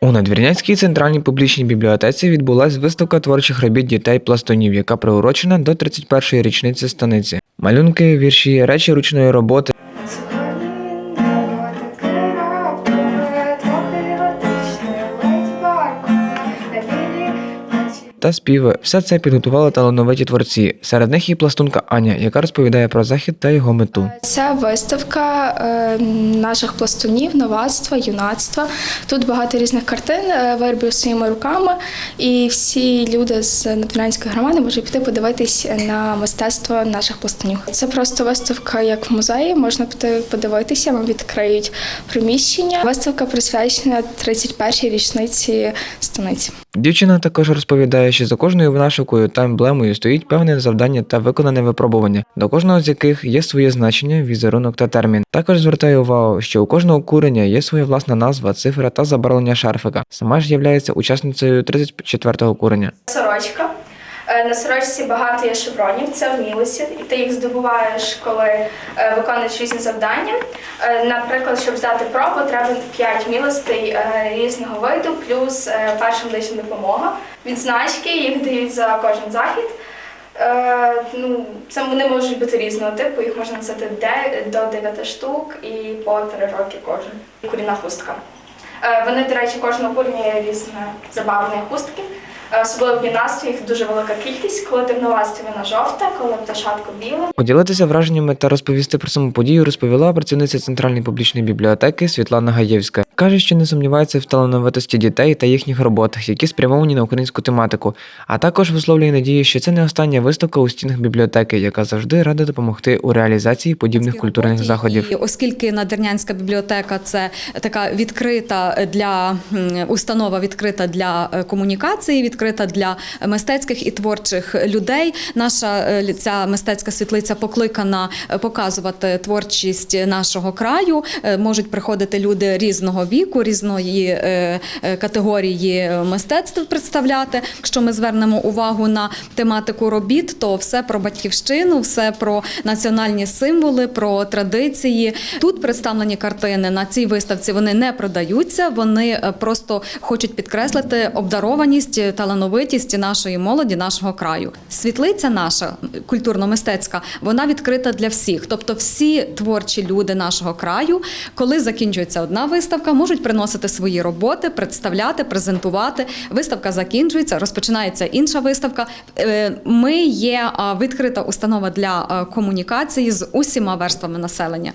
У Надвірнянській центральній публічній бібліотеці відбулась виставка творчих робіт дітей пластунів, яка приурочена до 31-ї річниці станиці. Малюнки, вірші, речі ручної роботи та співи. Все це підготували талановиті творці. Серед них і пластунка Аня, яка розповідає про захід та його мету. Ця виставка е, наших пластунів, новацтва, юнацтва. Тут багато різних картин, е, виробів своїми руками, і всі люди з Надвірнянської громади можуть піти подивитись на мистецтво наших пластунів. Це просто виставка, як в музеї. Можна піти подивитися. Вам відкриють приміщення. Виставка присвячена 31-й річниці станиці. Дівчина також розповідає, що за кожною винашивкою та емблемою стоїть певне завдання та виконане випробування, до кожного з яких є своє значення, візерунок та термін. Також звертаю увагу, що у кожного курення є своя власна назва, цифра та забарвлення шарфика. Сама ж являється учасницею 34-го куреня. Сорочка. Е, На сорочці багато є шевронів, це вмілості, і ти їх здобуваєш, коли е, виконуєш різні завдання. Е, Наприклад, щоб здати пробу, треба 5 мілостей різного виду, плюс перша медична допомога. Відзначки їх дають за кожен захід. Ну, це вони можуть бути різного типу, їх можна носити до 9 штук і по 3 роки кожен. Куріна хустка. Вони, до речі, кожного курня є різне забавлення хустки. Е, Особливо в юнацтві їх дуже велика кількість. Коли ти в новацтві вона жовта, коли пташатко біле. Поділитися враженнями та розповісти про саму подію розповіла працівниця центральної публічної бібліотеки Світлана Гаєвська. Каже, що не сумнівається в талановитості дітей та їхніх роботах, які спрямовані на українську тематику, а також висловлює надію, що це не остання виставка у стінах бібліотеки, яка завжди рада допомогти у реалізації подібних культурних заходів. І оскільки Надвірнянська бібліотека це така відкрита для установа, відкрита для е, комунікації, відкрита для мистецьких і творчих людей. Наша е, ця мистецька світлиця покликана е, показувати творчість нашого краю. Можуть приходити люди різного віку, різної е, е, категорії мистецтв представляти. Якщо ми звернемо увагу на тематику робіт, то все про батьківщину, все про національні символи, про традиції. Тут представлені картини на цій виставці. Вони не продаються, вони е, просто хочуть підкреслити обдарованість, е, талановитість нашої молоді, нашого краю. Світлиця наша культурно-мистецька, вона відкрита для всіх. Тобто, всі творчі люди нашого краю, коли закінчується одна виставка, можуть приносити свої роботи, представляти, презентувати. Виставка закінчується, розпочинається інша виставка. Е, Ми є відкрита установа для комунікації з усіма верствами населення.